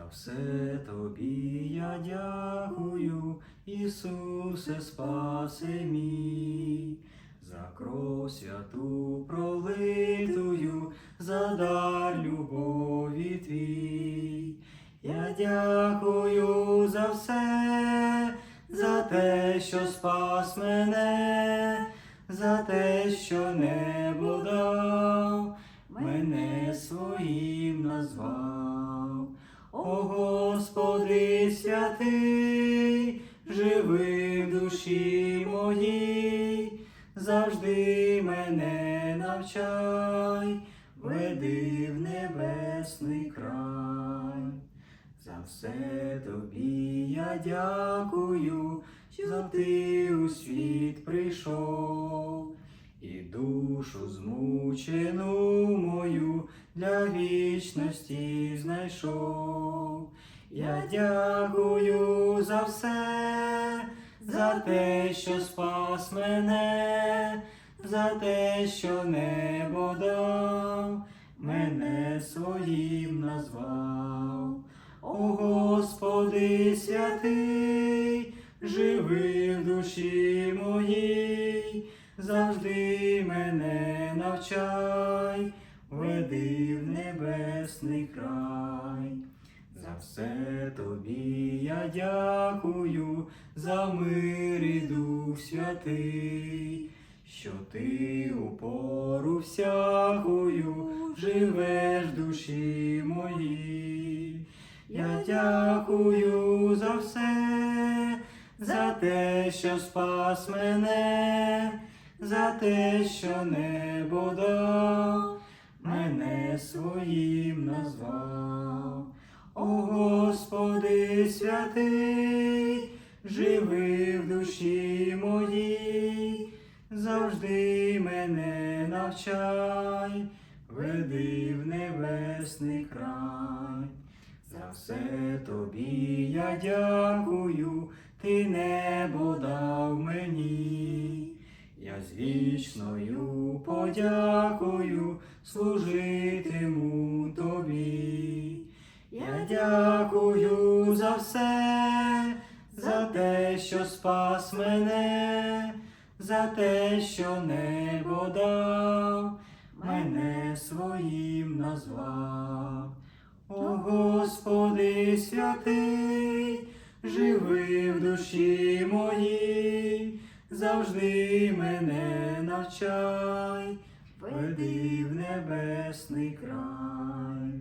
За все тобі я дякую, Ісусе, спаси мій, за кров святу пролитую, за дар любові твій. Я дякую за все, за те, що спас мене, за те, що небо дав, мене своїм назвав. О Господи святий, живи в душі моїй, завжди мене навчай, веди в небесний край. За все тобі я дякую, що ти у світ прийшов, і душу змучену мою для вічності знайшов. Я дякую за все, за те, що спас мене, за те, що небо дав, мене своїм назвав. О Господи святий, живи в душі моїй, завжди мене навчай, веди в небесний край. За все тобі я дякую, за мир і дух святий, що ти у пору всякою живеш в душі моїй. Я дякую за все, за те, що спас мене, за те, що небо дав, своїм назвав. О Господи святий, живи в душі моїй, завжди мене навчай, веди в небесний край. За все тобі я дякую, ти небо дав мені. Я з вічною подякою служитиму тобі. Я дякую за все, за те, що спас мене, за те, що небо дав, мене своїм назвав. О Господи святий, живи в душі моїй, завжди мене навчай, веди в небесний край.